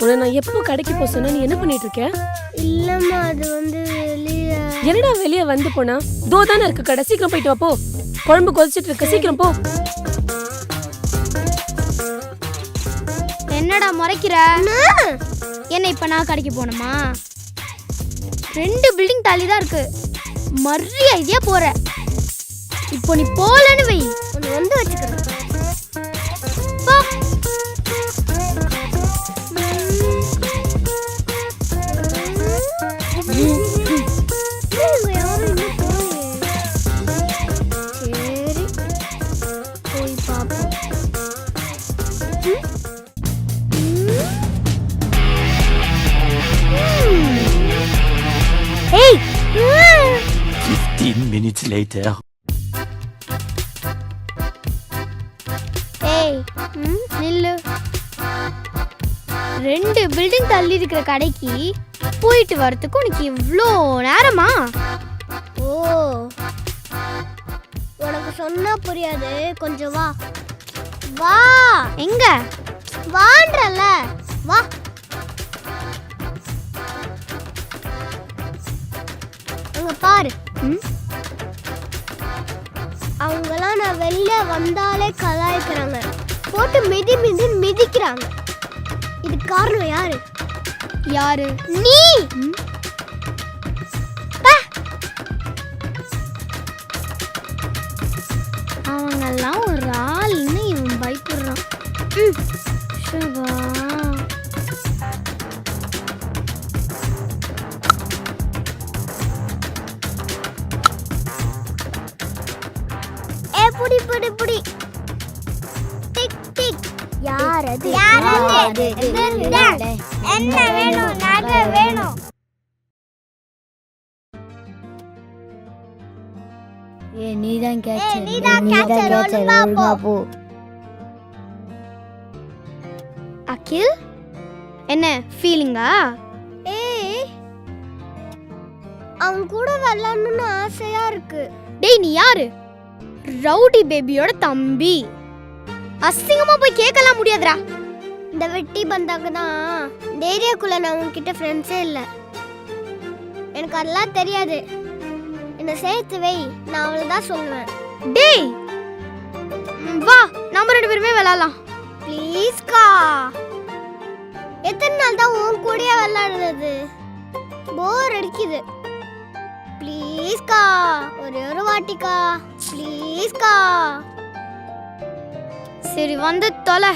உன்னை நான் எப்போ கடைக்கு போக சொன்னா நீ என்ன பண்ணிட்டு இருக்க? இல்லம்மா அது வந்து வெளியே என்னடா வெளியே வந்து போனா? தோ தானே இருக்கு கடை. சீக்கிரம் போயிட்டு வா போ. குழம்பு கொதிச்சிட்டு இருக்கு. சீக்கிரம் போ. என்னடா முறைக்கிற? என்ன இப்ப நான் கடைக்கு போகணுமா? ரெண்டு பில்டிங் தள்ளி தான் இருக்கு மரியாதையா போற. இப்போ நீ போலன்னு வை. ஒன்று வந்து வச்சுக்கிறேன் 15 minutes later. ஏய் ம், நில்லு. ரெண்டு பில்டிங் தள்ளி இருக்கிற கடைக்கு போயிட்டு வரதுக்கு உனக்கு இவ்வளோ நேரமா? ஓ உனக்கு சொன்னா புரியாது. கொஞ்சம் வா. வா. எங்க? வான்றல. வா. அங்க பாரு. ம்? அவங்கெல்லாம் நான் வெளில வந்தாலே கலாய்க்கிறாங்க. போட்டு மிதி மிதி மிதிக்கிறாங்க. இது காரணம் யாரு? யாரு? நீ? அவங்கெல்லாம் ஒரு ஆள்னு இவன் பயப்படுறான். ம். புடி புடி. டிக் டிக். யாரது? யாரது? என்ன வேணும்? நகை வேணும்? ஏ நீதான் கேட்ச ஏய், நீதான் catcher, ஒழுங்கா போ. போ. அகில்? என்ன ஃபீலிங்கா ஏய் அவன் கூட விளையாடணும்னு ஆசையா இருக்கு. டேய் நீ யாரு? ரவுடி பேபியோட தம்பி. அசிங்கமா போய் கேட்கலாம் முடியாதுடா. இந்த வெட்டி பந்தாங்க தான் இந்த ஏரியாக்குள்ள நான் உன்கிட்ட ஃப்ரெண்ட்ஸே இல்லை. எனக்கு அதெல்லாம் தெரியாது. என்னை சேர்த்து வை நான் அவளை தான் சொல்லுவேன். டேய்! வா நம்ம ரெண்டு பேருமே விளையாடலாம். ப்ளீஸ்க்கா எத்தனை நாள் தான் உன் கூடயே விளாடுறது போர் அடிக்குது. ப்ளீஸ்க்கா ஒரே ஒரு வாட்டிக்கா ப்ளீஸ்க்கா சரி வந்து தொலை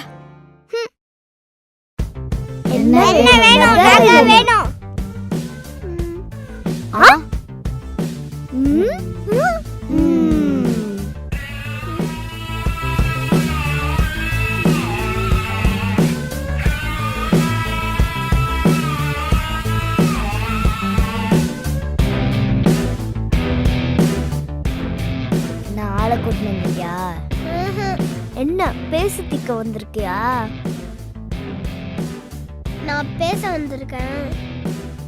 என்ன வேணும் வேணும் என்ன பேசி திக்க வந்திருக்கியா? நான் பேச வந்திருக்கேன்.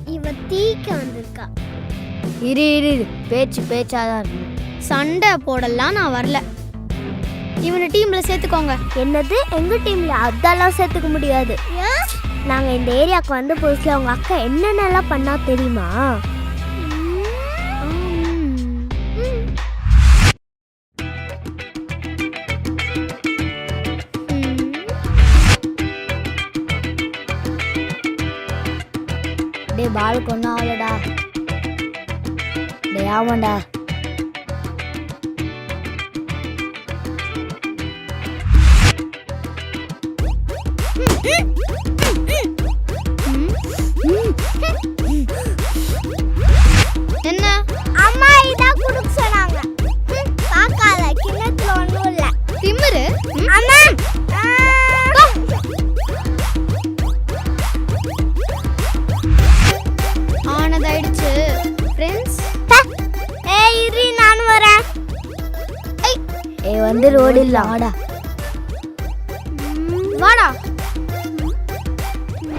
இவ தீக்க வந்திருக்கா. இரு இரு இரு. பேச்சு பேச்சாதான். சண்டை போடலாம் நான் வரல. இவனை டீம்ல சேர்த்துக்கோங்க. என்னது? எங்க டீம்ல அதெல்லாம் சேர்த்துக்க முடியாது. நாங்க இந்த ஏரியாக்கு வந்து புதுசுல உங்க அக்கா என்னென்னலாம் பண்ணா தெரியுமா? டேய் பால் கொண்டா ஆகலடா டே ஆமாண்டா. வந்து ரோடு இல்ல வாடா வாடா.